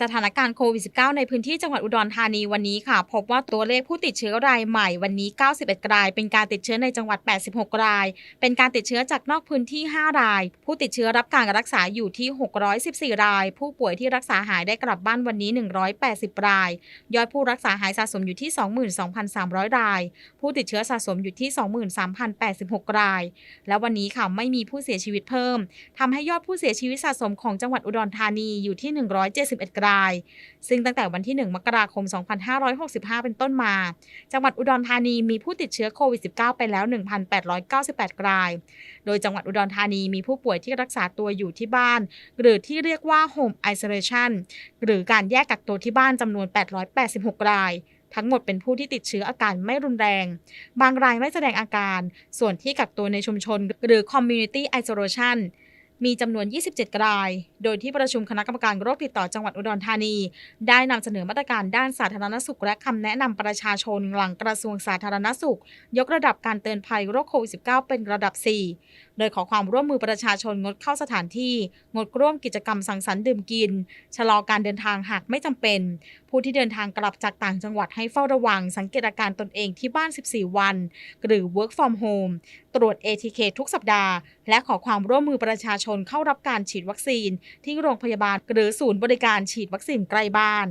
สถานการณ์โควิด -19 ในพื้นที่จังหวัดอุดรธานีวันนี้ค่ะ พบว่าตัวเลขผู้ติดเชื้อรายใหม่วันนี้ 91 ราย เป็นการติดเชื้อในจังหวัด 86 ราย เป็นการติดเชื้อจากนอกพื้นที่ 5 ราย ผู้ติดเชื้อรับการรักษาอยู่ที่ 614 ราย ผู้ป่วยที่รักษาหายได้กลับบ้านวันนี้ 180 ราย ยอดผู้รักษาหายสะสมอยู่ที่ 22,300 ราย ผู้ติดเชื้อสะสมอยู่ที่ 23,086 ราย และวันนี้ค่ะไม่มีผู้เสียชีวิตเพิ่มทำให้ยอดผู้เสียชีวิตสะสมของจังหวัดอุดรธานีอยู่ที่ 171ราย ซึ่งตั้งแต่วันที่ 1 มกราคม 2565 เป็นต้นมา จังหวัดอุดรธานีมีผู้ติดเชื้อโควิด -19 ไปแล้ว 1,898 ราย โดยจังหวัดอุดรธานีมีผู้ป่วยที่รักษาตัวอยู่ที่บ้าน หรือที่เรียกว่า Home Isolation หรือการแยกกักตัวที่บ้านจำนวน 886 รายทั้งหมดเป็นผู้ที่ติดเชื้ออาการไม่รุนแรง บางรายไม่แสดงอาการ ส่วนที่กักตัวในชุมชน หรือ Community Isolation มีจำนวน 27 ราย โดยที่ประชุมคณะกรรมการโรคติดต่อจังหวัดอุดรธานี ได้นำเสนอมาตรการด้านสาธารณสุข และคำแนะนำประชาชนหลังกระทรวงสาธารณสุข ยกระดับการเตือนภัยโรคโควิด -19 เป็นระดับ 4 โดยขอความร่วมมือประชาชนงดเข้าสถานที่ งดร่วมกิจกรรมสังสรรค์ดื่มกิน ชะลอการเดินทางหากไม่จำเป็น ผู้ที่เดินทางกลับจากต่างจังหวัดให้เฝ้าระวัง สังเกตอาการตนเองที่บ้าน 14 วัน หรือ work from home ตรวจ ATK ทุกสัปดาห์ และขอความร่วมมือประชาชนเข้ารับการฉีดวัคซีน ที่โรงพยาบาลหรือศูนย์บริการฉีดวัคซีนใกล้บ้าน